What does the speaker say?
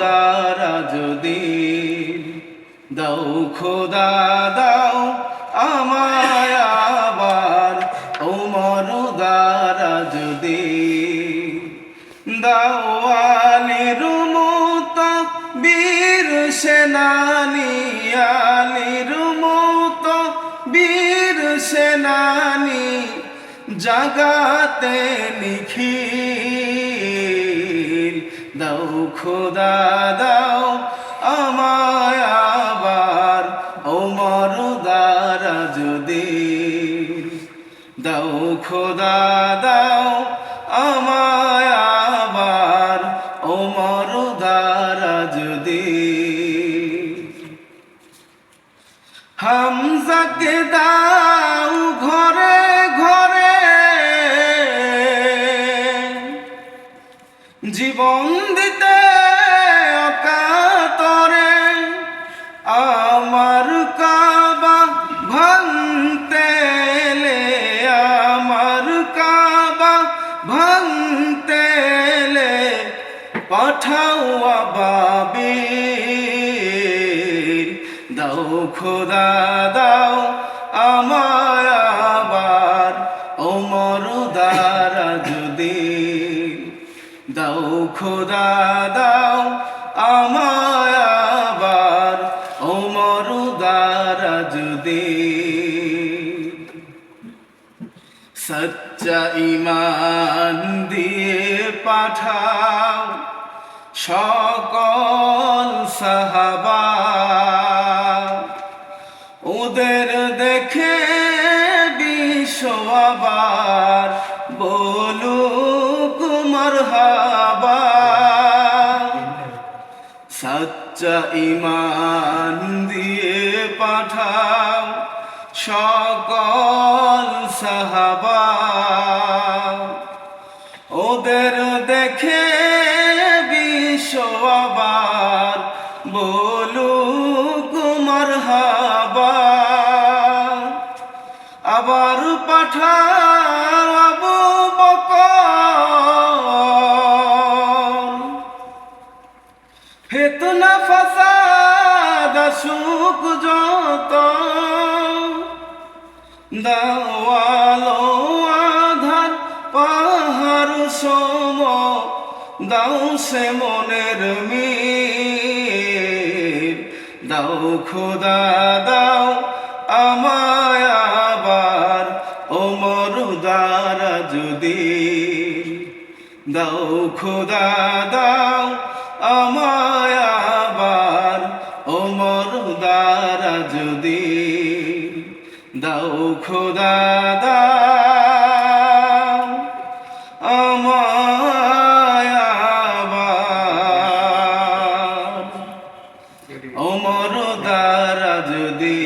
দ্বারা যদি দাও, খোদা দাও আমায় আবার। ওমর দ্বারা যদি দাওয়ালির মত বীর সেনানি, আলির মত বীর সেনানি, জাগাতে নিখিল দাও, খোদা দাও, আমায় আবার ওমর দ্বারা যদি। দাও, খোদা দাও, আমায় আবার ওমর দ্বারা যদি। হামজাকে দাও দিতে অকাতরে আমার কাবা ভাঙতে এলে আমার কাবা ভাঙতে পাঠাও আবাবির। দাও খোদা দাও খোদা দাও আমায় আবার ওমর দ্বারা যদি। সচ্চা ইমান দিয়ে পাঠাও সকল সাহাবা। ওদের দেখে বিশ্ব আবার বলুক মারহাবা। সচ্চা ইমান দিয়ে পাঠাও সকল সাহাবা। ওদের দেখে বিশ্ব আবার বলুক মারহাবা। আবার পাঠাও সুখ যত দাওয়ালো আধার, পাহাড় সম, দাও সে মনের মির দাও খোদা, দাও আমায় আবার ওমর যদি। দাও খোদা, দাও আমায় তারা যদি দাও খোদা দাও অমর দারা যদি